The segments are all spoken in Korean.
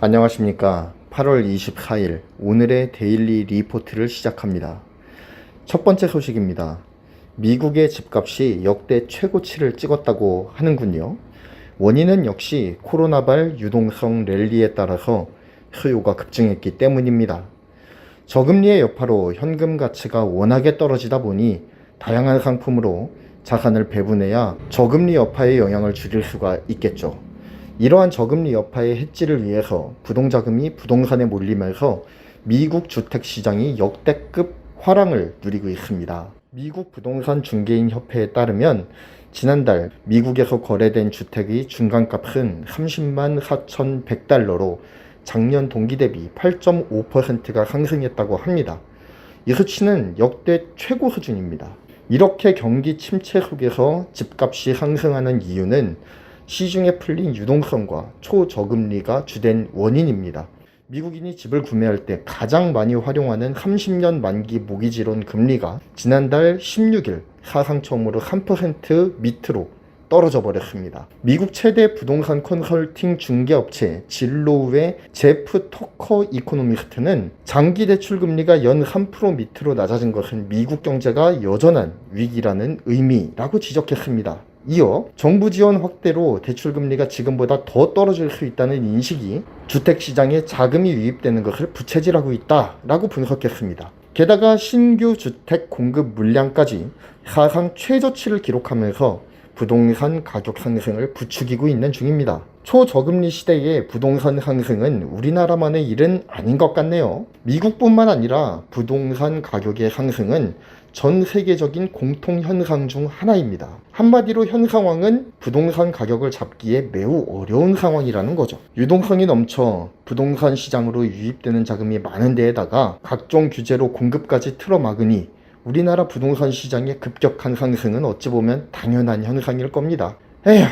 안녕하십니까. 8월 24일 오늘의 데일리 리포트를 시작합니다. 첫 번째 소식입니다. 미국의 집값이 역대 최고치를 찍었다고 하는군요. 원인은 역시 코로나발 유동성 랠리에 따라서 수요가 급증했기 때문입니다. 저금리의 여파로 현금 가치가 워낙에 떨어지다 보니 다양한 상품으로 자산을 배분해야 저금리 여파의 영향을 줄일 수가 있겠죠. 이러한 저금리 여파의 해지를 위해서 부동자금이 부동산에 몰리면서 미국 주택 시장이 역대급 화랑을 누리고 있습니다. 미국 부동산 중개인 협회에 따르면 지난달 미국에서 거래된 주택의 중간값은 30만 4,100달러로 작년 동기 대비 8.5%가 상승했다고 합니다. 이 수치는 역대 최고 수준입니다. 이렇게 경기 침체 속에서 집값이 상승하는 이유는 시중에 풀린 유동성과 초저금리가 주된 원인입니다. 미국인이 집을 구매할 때 가장 많이 활용하는 30년 만기 모기지론 금리가 지난달 16일 사상 처음으로 3% 밑으로 떨어져 버렸습니다. 미국 최대 부동산 컨설팅 중개업체 진로우의 제프 터커 이코노미스트는 장기 대출 금리가 연 3% 밑으로 낮아진 것은 미국 경제가 여전한 위기라는 의미라고 지적했습니다. 이어 정부 지원 확대로 대출 금리가 지금보다 더 떨어질 수 있다는 인식이 주택 시장에 자금이 유입되는 것을 부채질하고 있다라고 분석했습니다. 게다가 신규 주택 공급 물량까지 사상 최저치를 기록하면서 부동산 가격 상승을 부추기고 있는 중입니다. 초저금리 시대의 부동산 상승은 우리나라만의 일은 아닌 것 같네요. 미국뿐만 아니라 부동산 가격의 상승은 전 세계적인 공통 현상 중 하나입니다. 한마디로 현 상황은 부동산 가격을 잡기에 매우 어려운 상황이라는 거죠. 유동성이 넘쳐 부동산 시장으로 유입되는 자금이 많은 데에다가 각종 규제로 공급까지 틀어막으니 우리나라 부동산 시장의 급격한 상승은 어찌 보면 당연한 현상일 겁니다. 에휴,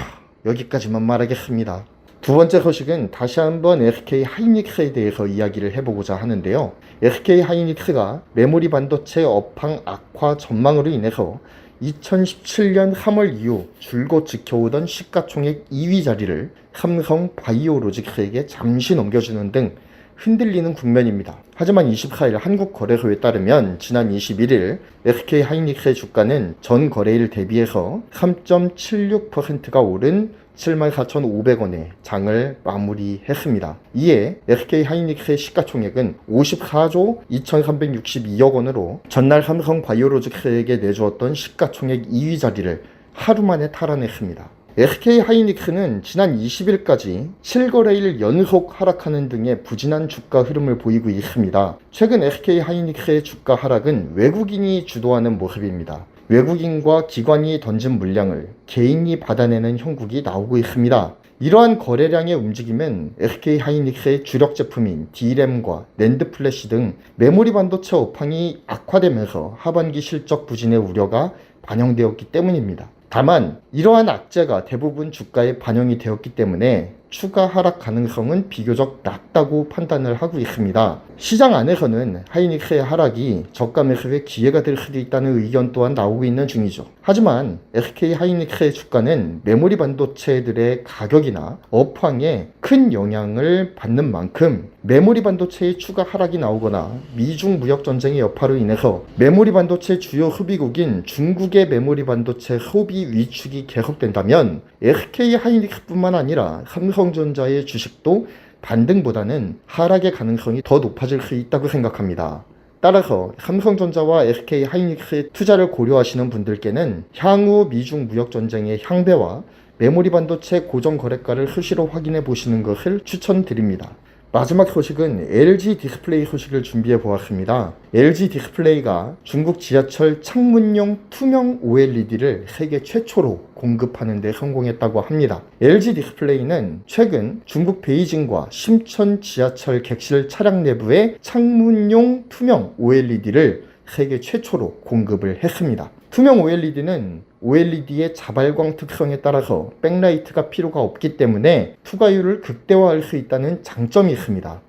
여기까지만 말하겠습니다. 두 번째 소식은 다시 한번 SK 하이닉스에 대해서 이야기를 해보고자 하는데요. SK 하이닉스가 메모리 반도체 업황 악화 전망으로 인해서 2017년 3월 이후 줄곧 지켜오던 시가총액 2위 자리를 삼성 바이오로직스에게 잠시 넘겨주는 등 흔들리는 국면입니다. 하지만 24일 한국거래소에 따르면 지난 21일 SK 하이닉스의 주가는 전 거래일 대비해서 3.76%가 오른 74,500원에 장을 마무리했습니다. 이에 SK 하이닉스의 시가총액은 54조 2,362억 원으로 전날 삼성 바이오로직스에게 내주었던 시가총액 2위 자리를 하루 만에 탈환했습니다. SK 하이닉스는 지난 20일까지 7거래일 연속 하락하는 등의 부진한 주가 흐름을 보이고 있습니다. 최근 SK 하이닉스의 주가 하락은 외국인이 주도하는 모습입니다. 외국인과 기관이 던진 물량을 개인이 받아내는 형국이 나오고 있습니다. 이러한 거래량의 움직임은 SK 하이닉스의 주력 제품인 D램과 낸드 플래시 등 메모리 반도체 업황이 악화되면서 하반기 실적 부진의 우려가 반영되었기 때문입니다. 다만 이러한 악재가 대부분 주가에 반영이 되었기 때문에 추가 하락 가능성은 비교적 낮다고 판단을 하고 있습니다. 시장 안에서는 하이닉스의 하락이 저가 매수의 기회가 될 수도 있다는 의견 또한 나오고 있는 중이죠. 하지만 SK 하이닉스의 주가는 메모리 반도체들의 가격이나 업황에 큰 영향을 받는 만큼 메모리 반도체의 추가 하락이 나오거나 미중 무역 전쟁의 여파로 인해서 메모리 반도체 주요 소비국인 중국의 메모리 반도체 소비 위축이 계속된다면 SK 하이닉스뿐만 아니라 삼성 전자의 주식도 반등보다는 하락의 가능성이 더 높아질 수 있다고 생각합니다. 따라서 삼성전자와 SK 하이닉스의 투자를 고려하시는 분들께는 향후 미중 무역 전쟁의 향배와 메모리 반도체 고정 거래가를 수시로 확인해 보시는 것을 추천드립니다. 마지막 소식은 LG 디스플레이 소식을 준비해 보았습니다. LG 디스플레이가 중국 지하철 창문용 투명 OLED를 세계 최초로 공급하는 데 성공했다고 합니다. LG 디스플레이는 최근 중국 베이징과 심천 지하철 객실 차량 내부에 창문용 투명 OLED를 세계 최초로 공급을 했습니다. 투명 OLED는 OLED의 자발광 특성에 따라서 백라이트가 필요가 없기 때문에 투과율을 극대화할 수 있다는 장점이 있습니다.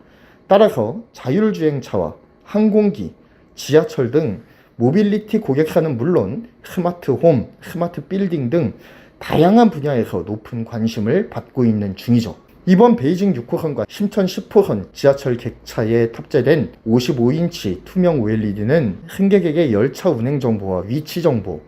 따라서 자율주행차와 항공기, 지하철 등 모빌리티 고객사는 물론 스마트 홈, 스마트 빌딩 등 다양한 분야에서 높은 관심을 받고 있는 중이죠. 이번 베이징 6호선과 심천 10호선 지하철 객차에 탑재된 55인치 투명 OLED는 승객에게 열차 운행 정보와 위치 정보,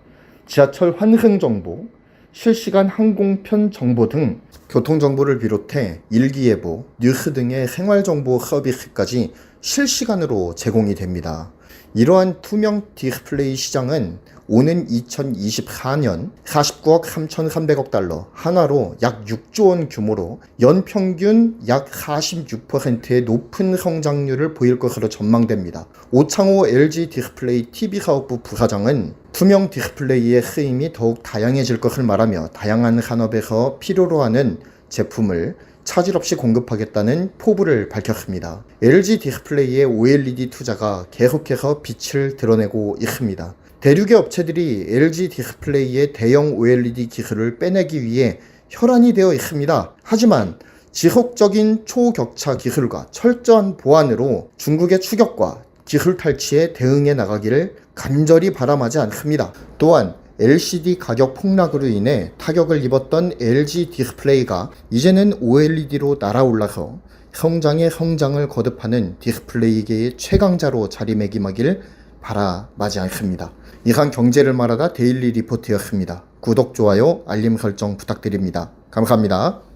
지하철 환승 정보, 실시간 항공편 정보 등 교통 정보를 비롯해 일기예보, 뉴스 등의 생활 정보 서비스까지 실시간으로 제공이 됩니다. 이러한 투명 디스플레이 시장은 오는 2024년 49억 3,300억 달러, 한화로 약 6조 원 규모로 연평균 약 46%의 높은 성장률을 보일 것으로 전망됩니다. 오창호 LG 디스플레이 TV 사업부 부사장은 투명 디스플레이의 쓰임이 더욱 다양해질 것을 말하며 다양한 산업에서 필요로 하는 제품을 차질 없이 공급하겠다는 포부를 밝혔습니다. LG 디스플레이의 OLED 투자가 계속해서 빛을 드러내고 있습니다. 대륙의 업체들이 LG 디스플레이의 대형 OLED 기술을 빼내기 위해 혈안이 되어 있습니다. 하지만 지속적인 초격차 기술과 철저한 보안으로 중국의 추격과 기술 탈취에 대응해 나가기를 간절히 바람하지 않습니다. 또한 LCD 가격 폭락으로 인해 타격을 입었던 LG 디스플레이가 이제는 OLED로 날아올라서 성장의 성장을 거듭하는 디스플레이계의 최강자로 자리매김하길 바라마지 않습니다. 이상 경제를 말하다 데일리 리포트였습니다. 구독, 좋아요, 알림 설정 부탁드립니다. 감사합니다.